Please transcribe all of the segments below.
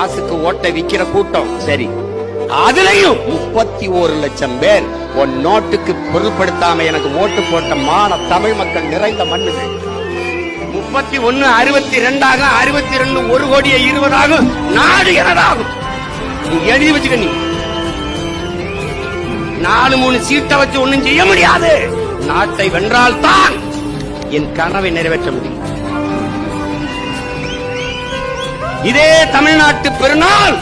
காசுக்கு ஓட்டை விக்கிற கூட்டம். சரி. அதுலயும் முப்பத்தி ஒரு லட்சம் பேர் உன் நோட்டுக்கு பொருள்படுத்தாம எனக்கு ஓட்டு போட்ட மான தமிழ் மக்கள் நிறைந்த மண்ணுது முப்பத்தி ஒன்னு அறுபத்தி ரெண்டாக அறுபத்தி ரெண்டு ஒரு கோடியே இருபதாகும். நாடு எனதாகும். நீ எழுதி வச்சுக்க நீ. நாலு மூணு சீட்டை வச்சு ஒண்ணும் செய்ய முடியாது. நாட்டை வென்றால் தான் என் கனவை நிறைவேற்ற முடியும். இதே தமிழ்நாட்டு பெருநாள்.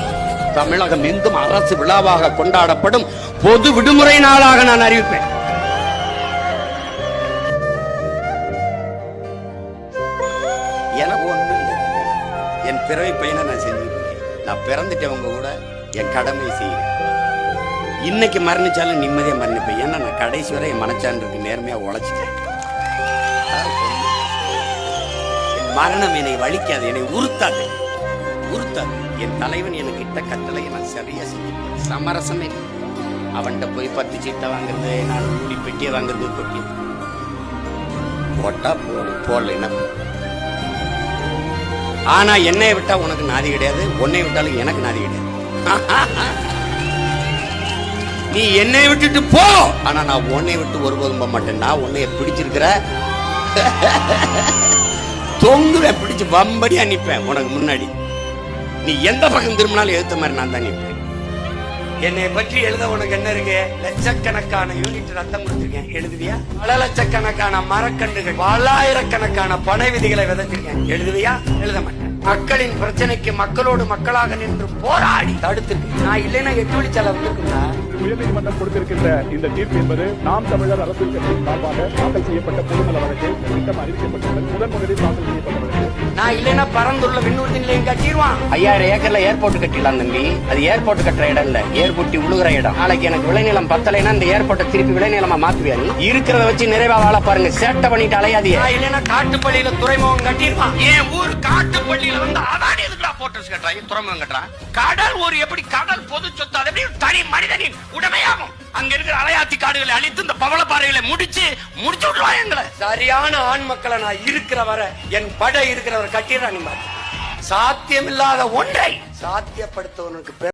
தமிழகம் எங்கும் அரசு விழாவாக கொண்டாடப்படும் பொது விடுமுறை நாளாக நான் அறிவிப்பேன். எனக்கு ஒண்ணு என் பிறவை பையனை நான் செஞ்சிருக்கேன். நான் பிறந்துட்டவங்க கூட என் கடமை செய்யறேன் இன்னைக்கு மரணிச்சாலும் நிம்மதியா மரணிப்பேன். ஏன்னா நான் கடைசி வரை என் மனச்சான்றுக்கு நேர்மையா உழைச்சிட்டேன். என் மரணம் என்னை வலிக்காது என்னை உறுத்தாது. உறுத்தாது என் தலைவன் எனக்கு இட்ட கட்டளையை நான் சரியா செஞ்சேன் சமரசமே அவன்கிட்ட போய் பத்து சீட்டை வாங்குறது நான் கூடி பெட்டியை வாங்குறது கொட்டி போட்டா. போடு போடலைன்னா ஆனா என்னை விட்டா உனக்கு நாதி கிடையாது உன்னை விட்டாலும் எனக்கு நாதி கிடையாது. நீ என்னை விட்டுட்டு போ! ஆனா நான் உன்னை விட்டு ஒருபோதும் போக மாட்டேன். நான் உன்னைய பிடிச்சிருக்கிற தொங்குவேன் பிடிச்சு வம்படியா நிற்பேன் உனக்கு முன்னாடி. நீ எந்த பக்கம் திரும்பினாலும் எழுத்த மாதிரி நான் தான் நிப்பேன் என்னை பற்றி எழுத உனக்கு என்ன இருக்கு? லட்சக்கணக்கான யூனிட் ரத்தம் கொடுத்திருக்கேன். எழுதுவியா? பல லட்சக்கணக்கான மரக்கன்றுகள் பல்லாயிரக்கணக்கான பனை விதிகளை விதைச்சிருக்கேன் எழுதுவியா? எழுத மாட்டேன். மக்களின் பிரச்சனைக்கு மக்களோடு மக்களாக நின்று போராடி தடுத்திருக்கு நான் இல்லைன்னா எட்டு வழிச்சாலை வந்திருக்குங்களா உயர்நீதிமன்றம் கொடுத்திருக்கின்ற இந்த தீர்ப்பு என்பது நாம் தமிழர் அரசியல் சார்பாக தாக்கல் செய்யப்பட்ட பொதுநல வழக்கில் திட்டம் அறிவிக்கப்பட்டுள்ள முதன் முதலில் தாக்கல் செய்யப்பட்ட நான் இல்லைன்னா பரந்துள்ள விண்ணூர்த்தி நிலையம் கட்டிடுவான். ஐயாயிரம் ஏக்கர்ல ஏர்போர்ட் கட்டிடலாம் தம்பி. அது ஏர்போர்ட் கட்டுற இடம் இல்ல. ஏர்போர்ட்டி உழுகுற இடம். நாளைக்கு எனக்கு விளைநிலம் பத்தலைன்னா இந்த ஏர்போர்ட்டை திருப்பி விளைநிலமா மாத்துவியா நீ? இருக்கிறத வச்சு நிறைவா வாழ பாருங்க. சேட்டை பண்ணிட்டு அலையாதீங்க. இல்லைன்னா காட்டுப்பள்ளியில துறைமுகம் கட்டிடுவான் என் ஊர் காட்டுப்பள்ளியில வந்து அதானி எதுக்குடா போட்டஸ் கட்டுறான் துறைமுகம் கட்டுறான் கடல் ஒரு எப்படி கடல் பொது சொத்து அது எப்படி தனி மனிதனின் உடமையாகும்? அங்க இருக்கிற அலையாத்தி காடுகளை அழித்து இந்த பவளப்பாறைகளை முடிச்சு முடிச்சு விட்டுருவான் எங்களை. சரியான ஆண் மக்களை நான் இருக்கிற வர என் படை இருக்கிறவர் கட்டிடுறான் நீ சாத்தியமில்லாத ஒன்றை சாத்தியப்படுத்துவனுக்கு